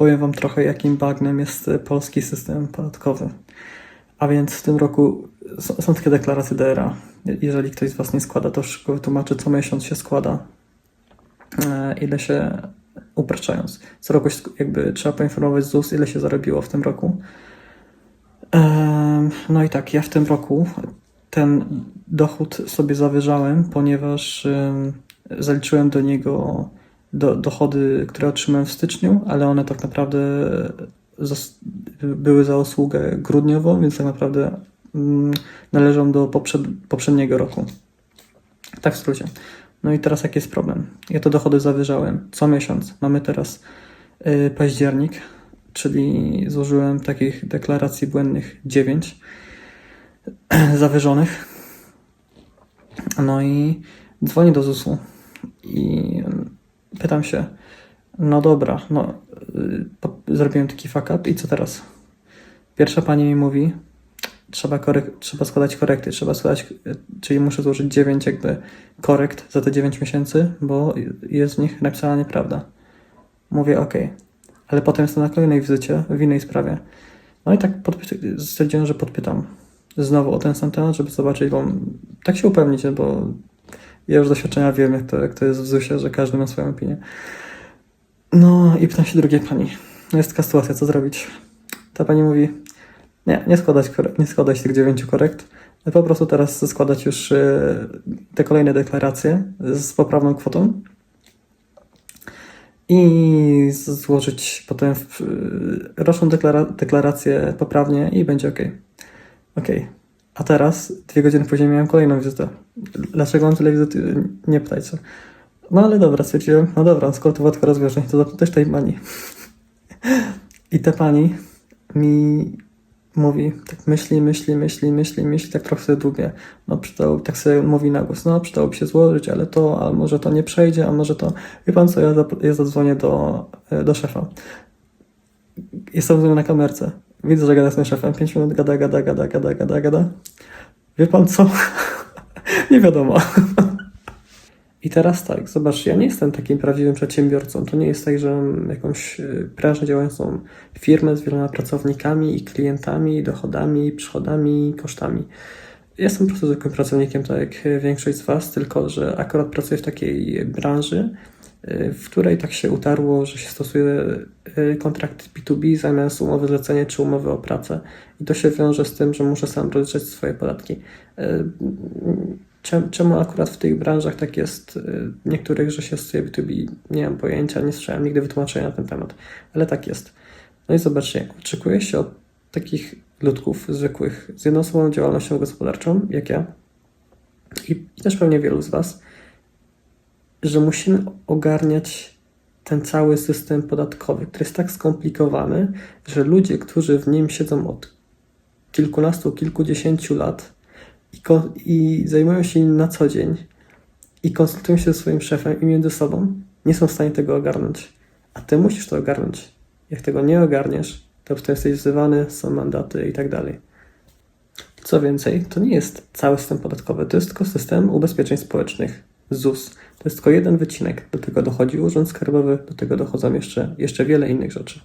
opowiem Wam trochę, jakim bagnem jest e, polski system podatkowy. A więc w tym roku są, takie deklaracje DRA. Jeżeli ktoś z Was nie składa, to szybko wytłumaczę, co miesiąc się składa, e, ile się upraszczając. Co roku jakby trzeba poinformować ZUS, ile się zarobiło w tym roku. No i tak, ja w tym roku ten dochód sobie zawyżałem, ponieważ em, zaliczyłem do niego do, dochody, które otrzymałem w styczniu, ale one tak naprawdę zas- były za usługę grudniową, więc tak naprawdę mm, należą do poprzed, poprzedniego roku. Tak w skrócie. No i teraz jaki jest problem? Ja te dochody zawyżałem co miesiąc. Mamy teraz y, październik, czyli złożyłem takich deklaracji błędnych 9 zawyżonych. No i dzwonię do ZUS-u i pytam się, no dobra, no y, zrobiłem taki fuck up i co teraz? Pierwsza pani mi mówi, trzeba, korek- trzeba składać korekty, trzeba składać, y, czyli muszę złożyć 9 jakby korekt za te 9 miesięcy, bo jest w nich napisana nieprawda. Mówię, ok, ale potem jestem na kolejnej wizycie w innej sprawie. No i tak stwierdziłem, że podpytam znowu o ten sam temat, żeby zobaczyć, bo tak się upewnić, bo ja już doświadczenia wiem, jak to, jak to jest w ZUS-ie, że każdy ma swoją opinię. No i pytam się drugiej pani. No jest taka sytuacja, co zrobić? Ta pani mówi, nie, nie składać, nie składać tych dziewięciu korekt, po prostu teraz składać już e, te kolejne deklaracje z poprawną kwotą i złożyć potem e, roczną deklara- deklarację poprawnie i będzie ok. Ok. A teraz, dwie godziny później miałem kolejną wizytę. Dlaczego mam tyle wizyt? Nie pytajcie. No ale dobra, stwierdziłem, no dobra, skoro to łatwo rozwiążę, to też tej pani. I ta pani mi mówi, tak myśli, myśli, myśli, myśli, myśli, tak trochę sobie długie. No przydało, tak sobie mówi na głos, no przydałoby się złożyć, ale to, a może to nie przejdzie, a może to... Wie pan co, ja zadzwonię do, e, do szefa. Jestem na kamerce. Widzę, że gada z szefem. Pięć minut gada, gada, gada, gada, gada, gada. Wie pan co? nie wiadomo. I teraz tak, zobacz, ja nie jestem takim prawdziwym przedsiębiorcą. To nie jest tak, że mam jakąś y, prężnie działającą firmę z wieloma pracownikami i klientami, dochodami, przychodami, kosztami. Jestem po prostu zwykłym pracownikiem, tak jak większość z Was, tylko że akurat pracuję w takiej branży, y, w której tak się utarło, że się stosuje y, kontrakt B2B zamiast umowy zlecenie czy umowy o pracę. I to się wiąże z tym, że muszę sam rozliczać swoje podatki. Y, Czem- Czemu akurat w tych branżach tak jest, niektórych, że się stosuje B2B? Nie mam pojęcia, nie słyszałem nigdy wytłumaczenia na ten temat, ale tak jest. No i zobaczcie, oczekuje się od takich ludków zwykłych z jednoosobową działalnością gospodarczą, jak ja i, i też pewnie wielu z Was, że musimy ogarniać ten cały system podatkowy, który jest tak skomplikowany, że ludzie, którzy w nim siedzą od kilkunastu, kilkudziesięciu lat, i, i zajmują się nim na co dzień i konsultują się ze swoim szefem i między sobą, nie są w stanie tego ogarnąć. A ty musisz to ogarnąć. Jak tego nie ogarniesz, potem jesteś wzywany, są mandaty i tak dalej. Co więcej, to nie jest cały system podatkowy, to jest tylko system ubezpieczeń społecznych, ZUS. To jest tylko jeden wycinek. Do tego dochodzi Urząd Skarbowy, do tego dochodzą jeszcze, jeszcze wiele innych rzeczy.